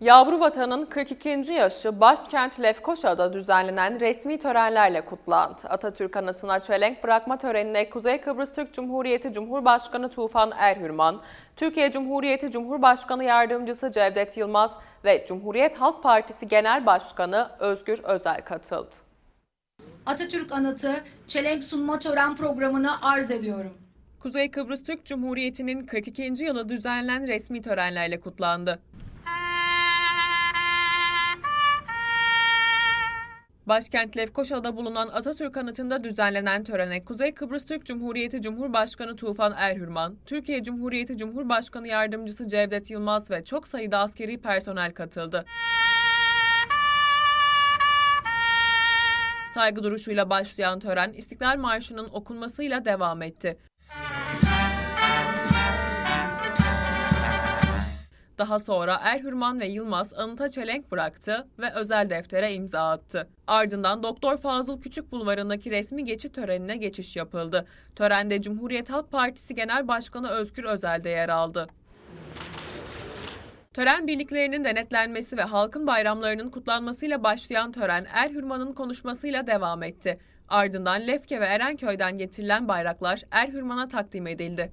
Yavru Vatan'ın 42. yaşı başkent Lefkoşa'da düzenlenen resmi törenlerle kutlandı. Atatürk anısına çelenk bırakma törenine Kuzey Kıbrıs Türk Cumhuriyeti Cumhurbaşkanı Tufan Erhürman, Türkiye Cumhuriyeti Cumhurbaşkanı Yardımcısı Cevdet Yılmaz ve Cumhuriyet Halk Partisi Genel Başkanı Özgür Özel katıldı. Atatürk Anıtı Çelenk Sunma Tören Programı'nı arz ediyorum. Kuzey Kıbrıs Türk Cumhuriyeti'nin 42. yılı düzenlenen resmi törenlerle kutlandı. Başkent Lefkoşa'da bulunan Atatürk Anıtı'nda düzenlenen törene Kuzey Kıbrıs Türk Cumhuriyeti Cumhurbaşkanı Tufan Erhürman, Türkiye Cumhuriyeti Cumhurbaşkanı Yardımcısı Cevdet Yılmaz ve çok sayıda askeri personel katıldı. Saygı duruşuyla başlayan tören İstiklal Marşı'nın okunmasıyla devam etti. Daha sonra Erhürman ve Yılmaz anıta çelenk bıraktı ve özel deftere imza attı. Ardından Doktor Fazıl Küçük Bulvarı'ndaki resmi geçit törenine geçiş yapıldı. Törende Cumhuriyet Halk Partisi Genel Başkanı Özgür Özel de yer aldı. Tören birliklerinin denetlenmesi ve halkın bayramlarının kutlanmasıyla başlayan tören Erhürman'ın konuşmasıyla devam etti. Ardından Lefke ve Erenköy'den getirilen bayraklar Erhürman'a takdim edildi.